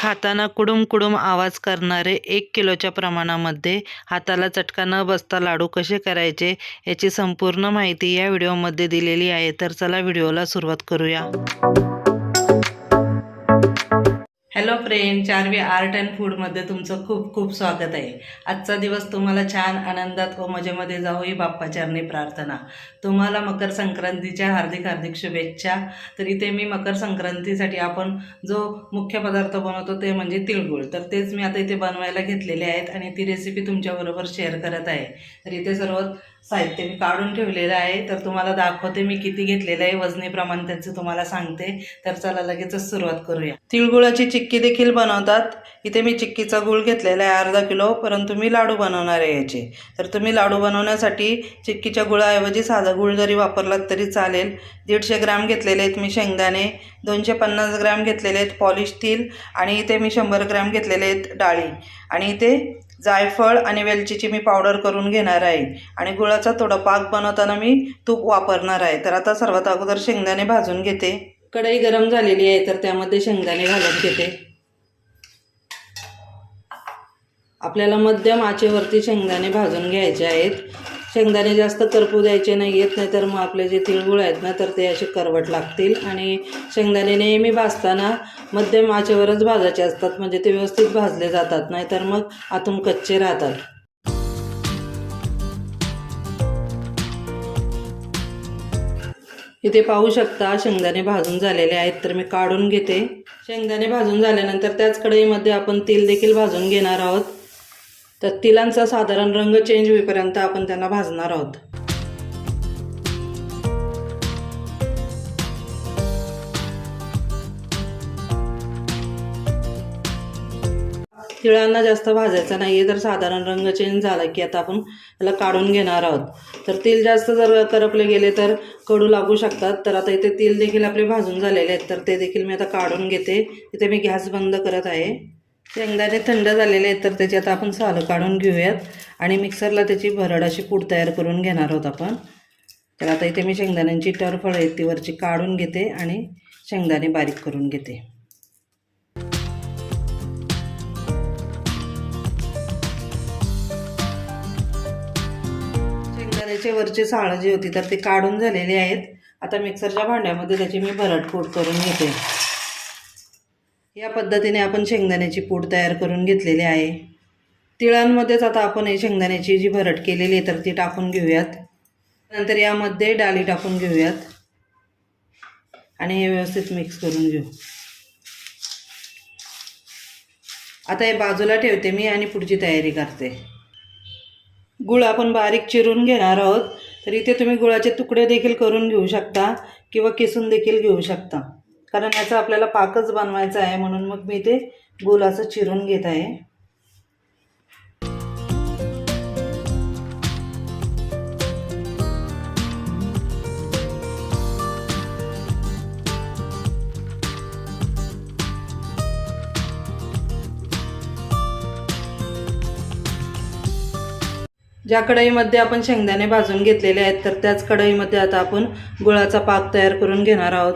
खाताना कुडुम कुडुम आवाज करणारे एक किलोच्या प्रमाणामध्ये हाताला चटका न बसता लाडू कसे करायचे याची संपूर्ण माहिती या व्हिडिओमध्ये दिलेली आहे. तर चला व्हिडिओला सुरुवात करूया. Hello friend Charvi art and फूडमध्ये तुमचं खूप खूप स्वागत आहे. आजचा दिवस तुम्हाला छान आनंदात व मजेमध्ये जाऊ ही बाप्पा चरणी प्रार्थना. तुम्हाला मकर संक्रांतीच्या हार्दिक हार्दिक शुभेच्छा. तर इथे मी मकर संक्रांतीसाठी आपण जो मुख्य पदार्थ बनवतो ते म्हणजे तिळगुळ. तर तेच मी आता इथे बनवायला घेतलेले आहेत आणि ती रेसिपी तुमच्याबरोबर शेअर करत आहे. तर इथे सर्व साहित्य मी काढून ठेवलेलं आहे. तर तुम्हाला दाखवते मी किती घेतलेलं आहे. वजनी प्रमाण त्याचं तुम्हाला सांगते. तर चला लगेचच सुरुवात करूया. तिळगुळाची चिक्की देखील बनवतात. इथे मी चिक्कीचा गुळ घेतलेला आहे अर्धा किलो. परंतु मी लाडू बनवणार आहे याचे. तर तुम्ही लाडू बनवण्यासाठी चिक्कीच्या गुळाऐवजी साधा गुळ जरी वापरलात तरी चालेल. दीडशे ग्रॅम घेतलेले आहेत मी शेंगदाणे. दोनशे पन्नास ग्रॅम घेतलेले आहेत पॉलिश तील आणि इथे मी शंभर ग्रॅम घेतलेले आहेत डाळी. आणि इथे जायफळ आणि वेलचीची मी पावडर करून घेणार आहे. आणि गुळाचा थोडा पाक बनवताना मी तूप वापरणार आहे. तर आता सर्वात अगोदर शेंगदाणे भाजून घेते. कढई गरम झालेली आहे तर त्यामध्ये शेंगदाणे घालून घेते. आपल्याला मध्यम आचेवरती शेंगदाणे भाजून घ्यायचे आहेत. शेंगदाणे जास्त करपू द्यायचे नाही आहेत नाही तर मग आपले जे तिळगुळ आहेत ना तर ते असे करवट लागतील. आणि शेंगदाणे नेहमी भाजताना मध्यम आचेवरच भाजायचे असतात म्हणजे ते व्यवस्थित भाजले जातात नाहीतर मग आतून कच्चे राहतात. इथे पाहू शकता शेंगदाणे भाजून झालेले आहेत तर मी काढून घेते. शेंगदाणे भाजून झाल्यानंतर त्याच कढईमध्ये आपण तेल देखील भाजून घेणार आहोत. तर तिलांचा साधारण रंग चेंज होईपर्यंत आपण त्यांना भाजणार आहोत. तिळांना जास्त भाजायचा नाही आहे तर साधारण रंग चेंज झाला की आता आपण त्याला काढून घेणार आहोत. तर तेल जास्त जर करपले गेले तर कडू लागू शकतात तर आता इथे तेल देखील आपले भाजून झालेले आहेत तर ते देखील मी आता काढून घेते. इथे मी गॅस बंद करत आहे. शेंगदाणे थंड झालेले आहेत तर त्याची आता आपण सालं काढून घेऊयात. आणि मिक्सरला त्याची भरड अशी पूड तयार करून घेणार आहोत आपण. तर आता इथे मी शेंगदाण्यांची टरफळ आहेत ती वरची काढून घेते आणि शेंगदाणे बारीक करून घेते. शेंगदाण्याचे वरचे साळं जी होती तर ते काढून झालेले आहेत. आता मिक्सरच्या भांड्यामध्ये त्याची मी भरड पूड करून घेते. या पद्धतीने आपण शेंगदाण्याची पूड तयार करून घेतलेली आहे. तिळांमध्येच आता आपण हे शेंगदाण्याची जी भरट केलेली आहे तर ती टाकून घेऊयात. नंतर यामध्ये डाळी टाकून घेऊयात. आणि हे व्यवस्थित मिक्स करून घेऊ. आता हे बाजूला ठेवते मी आणि पुढची तयारी करते. गुळ आपण बारीक चिरून घेणार आहोत तर इथे तुम्ही गुळाचे तुकडे देखील करून घेऊ शकता किंवा किसून देखील घेऊ शकता. कारण याचा आपल्याला पाकच बनवायचा आहे म्हणून मग मी ते गुळ असं चिरून घेत आहे. ज्या कढईमध्ये आपण शेंगदाणे भाजून घेतलेले आहेत तर त्याच कढईमध्ये आता आपण गुळाचा पाक तयार करून घेणार आहोत.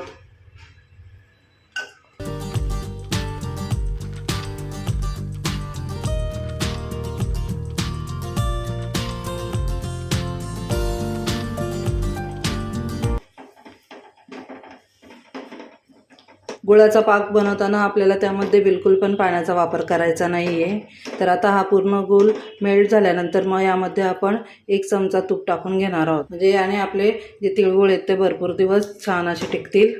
गुळाचा पाक बनवताना आपल्याला त्यामध्ये बिलकुल पण पाण्याचा वापर करायचा नाही आहे तर आता हा पूर्ण गुळ मेल्ट झाल्यानंतर मग यामध्ये आपण एक चमचा तूप टाकून घेणार आहोत. म्हणजे याने आपले जे तिळगुळ आहेत ते भरपूर दिवस छान असे टिकतील.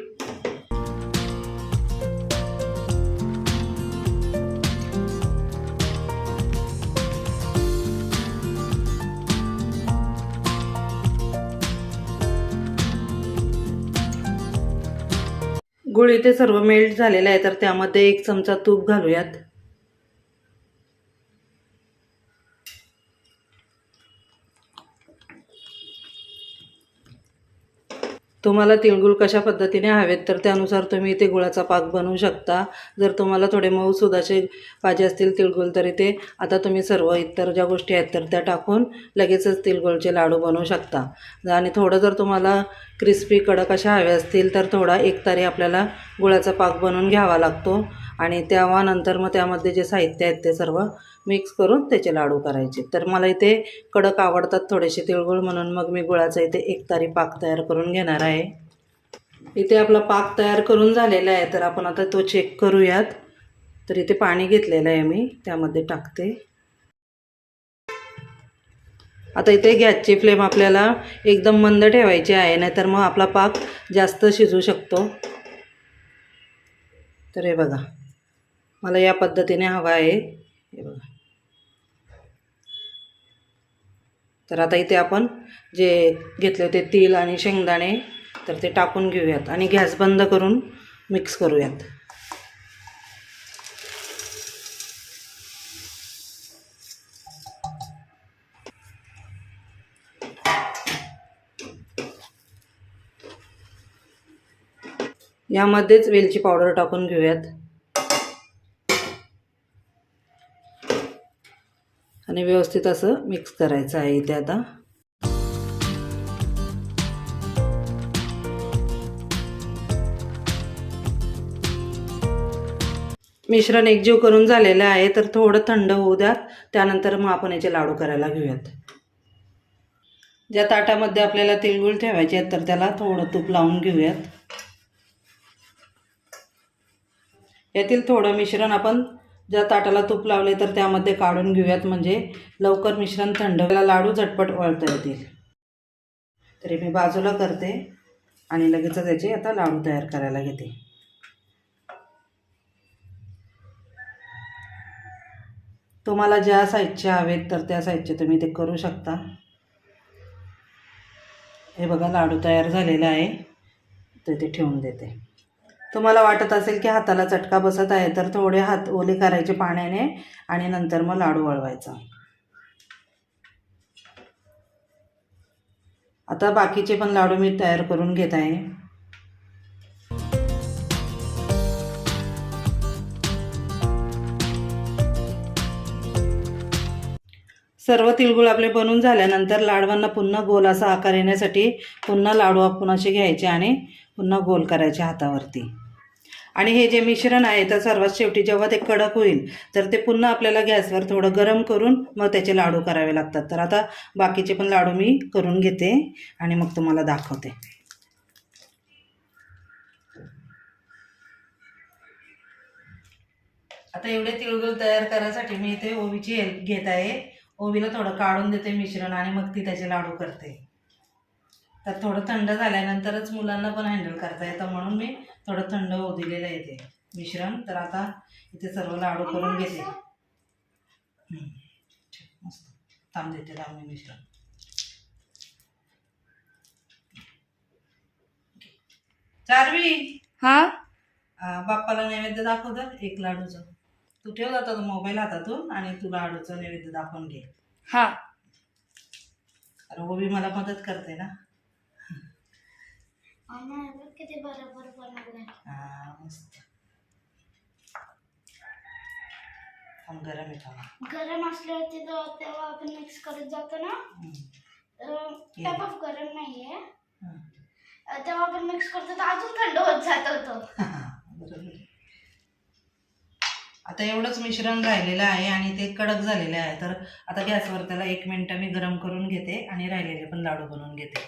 गुळ इथे सर्व मेल्ट झालेलं आहे तर त्यामध्ये एक चमचा तूप घालूयात. तुम्हाला तिळगुळ कशा पद्धतीने हवेत तर त्यानुसार तुम्ही इथे गुळाचा पाक बनवू शकता. जर तुम्हाला थोडे मऊसूद असे पाहिजे असतील तिळगुळ तर इथे आता तुम्ही सर्व इतर ज्या गोष्टी आहेत तर त्या टाकून लगेचच तिळगुळचे लाडू बनवू शकता. आणि थोडं जर तुम्हाला क्रिस्पी कडक अशा हवे असतील तर थोडा एक तारी आपल्याला गुळाचा पाक बनवून घ्यावा लागतो. आणि तेव्हा नंतर मग त्यामध्ये जे साहित्य आहेत ते सर्व मिक्स करून त्याचे लाडू करायचे. तर मला इथे कडक आवडतात थोडेसे तिळगुळ म्हणून. मग मी गुळाचा इथे एक तारी पाक तयार करून घेणार आहे. इथे आपला पाक तयार करून झालेला आहे. तर आपण आता तो चेक करूयात. तर इथे पाणी घेतलेलं आहे मी. त्यामध्ये टाकते. आता इथे गॅसची फ्लेम आपल्याला एकदम मंद ठेवायची आहे. नाहीतर मग आपला पाक जास्त शिजू शकतो. तर हे बघा. मला या पद्धतीने हवा आहे हे बघा तर आता इथे आपण जे घेतले होते तेल आणि शेंगदाणे तर ते टाकून घेऊयात आणि गॅस बंद करून मिक्स करूयात. यामध्येच वेलची पावडर टाकून घेऊयात. आणि व्यवस्थित असं मिक्स करायचं आहे इथे आता. मिश्रण एकजीव करून झालेलं आहे तर थोडं थंड होऊ द्यात. त्यानंतर मग आपण याचे लाडू करायला घेऊयात. ज्या ताटामध्ये आपल्याला तिळगुळ ठेवायचे आहेत तर त्याला थोडं तूप लावून घेऊयात. यातील थोडं मिश्रण आपण ज्या ताटाला तूप लावले तर त्यामध्ये काढून घेऊयात. म्हणजे लवकर मिश्रण थंड लाडू झटपट वळता येतील. तरी मी बाजूला करते आणि लगेच त्याचे आता लाडू तयार करायला घेते. तुम्हाला ज्या साईजचे हवेत तर त्या साईजचे तुम्ही ते करू शकता. हे बघा लाडू तयार झालेला आहे. तर ते ठेवून देते. तुम्हाला वाटत असेल की हाताला चटका बसत आहे तर थोडे हात ओले करायचे पाण्याने आणि नंतर मग लाडू वळवायचा. आता बाकीचे पण लाडू मी तयार करून घेत आहे. सर्व तिळगुळ आपले बनून झाल्यानंतर लाडवांना पुन्हा गोल असा आकार येण्यासाठी पुन्हा लाडू आपण असे घ्यायचे आणि पुन्हा गोल करायचे हातावरती. आणि हे जे मिश्रण आहे तर सर्वात शेवटी जेव्हा ते कडक होईल तर ते पुन्हा आपल्याला गॅसवर थोडं गरम करून मग त्याचे लाडू करावे लागतात. तर आता बाकीचे पण लाडू मी करून घेते आणि मग तुम्हाला दाखवते. आता एवढे तिळगुळ तयार करायसाठी मी इथे ओवीची हेल्प घेत आहे. ओवीला थोडं काढून देते मिश्रण आणि मग ती त्याचे लाडू करते. तर थोडं थंड झाल्यानंतरच मुलांना पण हँडल करता येतं म्हणून मी थोडं थंड होऊ दिलेलं आहे ते मिश्रण. तर आता इथे सर्व लाडू करून घेते. मस्त. थांब देते मी मिश्रण. चारवी? हा? बाप्पाला नैवेद्य दाखव तर एक लाडूचं. तू ठेव जाता तो मोबाईल हातातून आणि तू लाडूचं नैवेद्य दाखवून घे. हा. अरे ओवी मला मदत करते ना. किती बरोबर बनवलंय हा, मस्त. थांब गरम आहे थांब. गरम असल्यावरती तो- तेव्हा आपण मिक्स करत जातो ना. अं, तेव्हा गरम नाहीये. हं. अं, तेव्हा आपण मिक्स करतो तर अजून थंड होत जात होतो. आता एवढंच मिश्रण राहिलेलं आहे आणि ते कडक झालेलं आहे. तर आता गॅसवर त्याला एक मिनटं मी गरम करून घेते आणि राहिलेले पण लाडू बनवून घेते.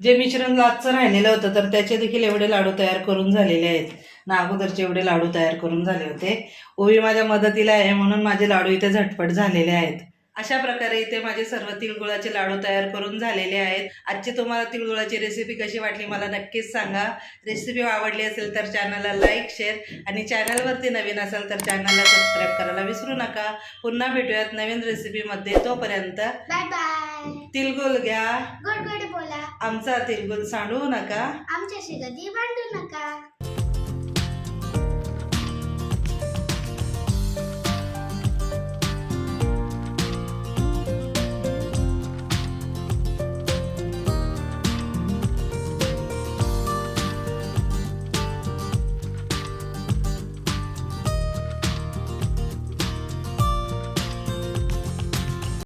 जे मिश्रण लाचचं राहिलेलं होतं तर त्याचे देखील एवढे लाडू तयार करून झालेले आहेत. ना अगोदरचे एवढे लाडू तयार करून झाले होते. ओवी माझ्या मदतीला आहे म्हणून माझे लाडू इथे झटपट झालेले आहेत. अशा प्रकारे इथे माझे सर्व तिळगुळाचे लाडू तयार करून झालेले आहेत. आजची तुम्हाला तिळगुळाची रेसिपी कशी वाटली मला नक्कीच सांगा. रेसिपी आवडली असेल तर चॅनलला लाईक शेअर आणि चॅनलवरती नवीन असेल तर चॅनलला सबस्क्राईब करायला विसरू नका. पुन्हा भेटूयात नवीन रेसिपीमध्ये तोपर्यंत बाय बाय तिळगुळ घ्या. गुड गुड बोला. आमचा तिळगुळ सांडवू नका. आमच्याशी कधी भांडू नका.